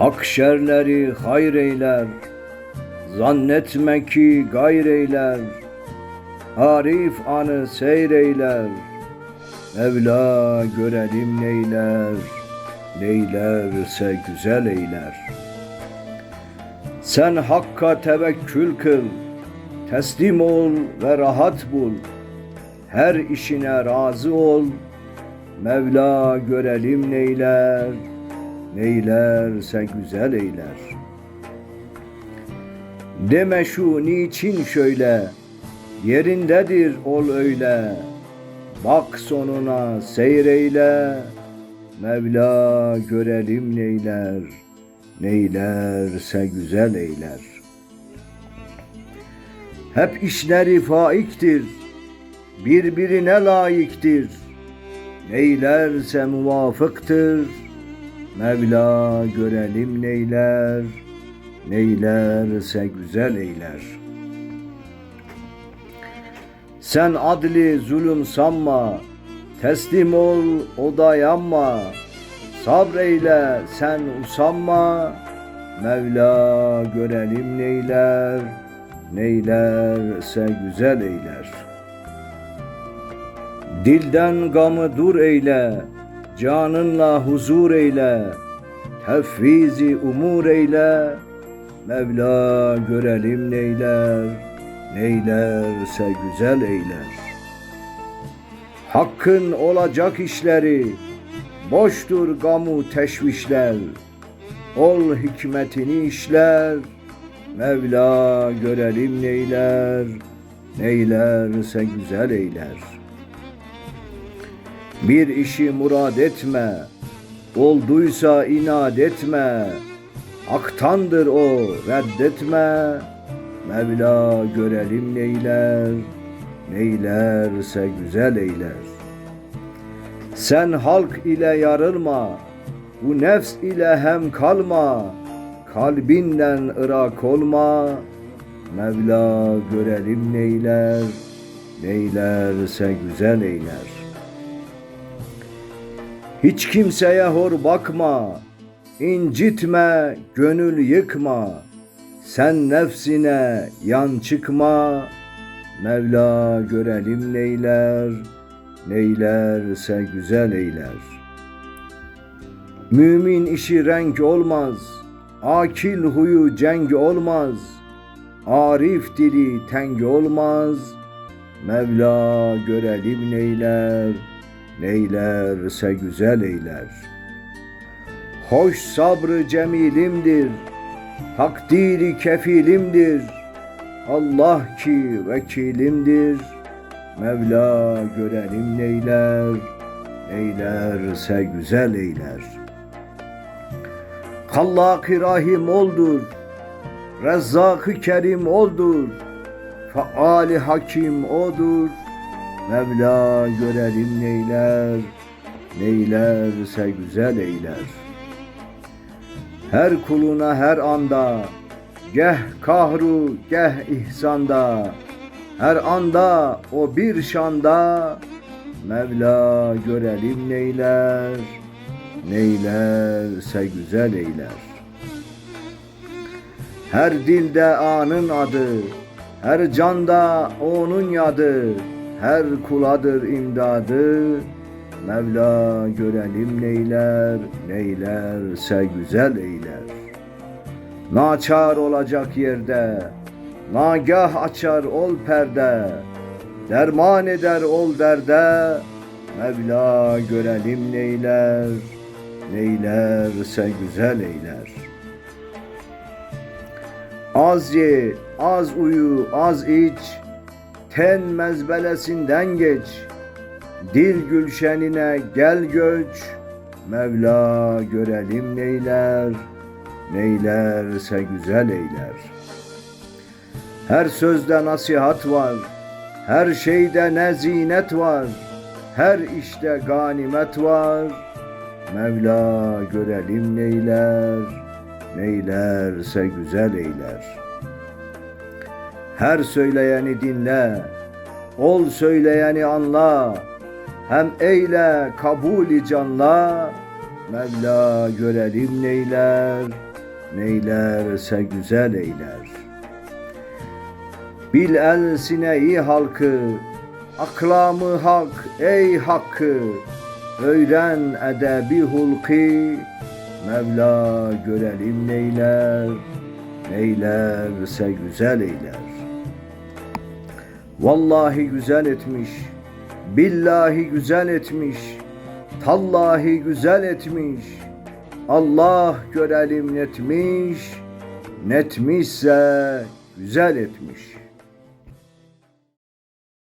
Hak şerleri hayır eyler, zannetme ki gayr eyler, Arif anı seyreyler, Mevla görelim neyler, neylerse güzel eyler. Sen Hakk'a tevekkül kıl, teslim ol ve rahat bul. Her işine razı ol, Mevla görelim neyler, neylerse güzel eyler. Deme şu niçin şöyle, yerindedir ol öyle. Bak sonuna seyreyle, Mevla görelim neyler, neylerse güzel eyler. Hep işleri faiktir, birbirine layıktır. Neylerse muvafıktır, Mevla görelim neyler, neylerse güzel eyler. Sen adli zulüm sanma, teslim ol o dayanma. Sabreyle sen usanma, Mevla görelim neyler, neylerse güzel eyler. Dilden gamı dur eyle, canınla huzur eyle, tefvizi umur eyle, Mevla görelim neyler, neylerse güzel eyler. Hakkın olacak işleri, boştur gamu teşvişler, ol hikmetini işler, Mevla görelim neyler, neylerse güzel eyler. Bir işi murad etme, olduysa inat etme, Aktandır o reddetme, Mevla görelim neyler, neylerse güzel eyler. Sen halk ile yarılma, bu nefs ile hem kalma, kalbinden ırak olma, Mevla görelim neyler, neylerse güzel eyler. Hiç kimseye hor bakma, incitme, gönül yıkma. Sen nefsine yan çıkma, Mevla görelim neyler, neylerse güzel eyler. Mümin işi renk olmaz, akil huyu cenk olmaz, arif dili teng olmaz, Mevla görelim neyler, neylerse güzel eyler. Hoş sabrı cemilimdir, takdiri kefilimdir. Allah ki vekilimdir, Mevla görelim neyler, neylerse güzel eyler. Hallak-ı Rahim oldur, Rezzak-ı Kerim oldur, Faali Hakim odur, Mevla görelim neyler, neylerse güzel eyler. Her kuluna her anda, geh kahru geh ihsanda, her anda o bir şanda, Mevla görelim neyler, neylerse güzel eyler. Her dilde anın adı, her canda onun yadı, her kuladır imdadı. Mevla görelim neyler, neylerse güzel eyler. Naçar olacak yerde, nagah açar ol perde, derman eder ol derde. Mevla görelim neyler, neylerse güzel eyler. Az ye, az uyu, az iç, ten mezbelesinden geç. Dil gülşenine gel göç, Mevla görelim neyler, neylerse güzel eyler. Her sözde nasihat var, her şeyde nezinet var, her işte ganimet var. Mevla görelim neyler, neylerse güzel eyler. Her söyleyeni dinle, ol söyleyeni anla. Hem eyle kabulü canla, Mevla görelim neyler, neylerse güzel eyler. Bil el sineyi halkı, aklamı hak ey hakkı, öğren edebi hulki, Mevla görelim neyler, neylerse güzel eyler. Vallahi güzel etmiş, billahi güzel etmiş, tallahi güzel etmiş. Allah görelim netmiş, netmişse güzel etmiş.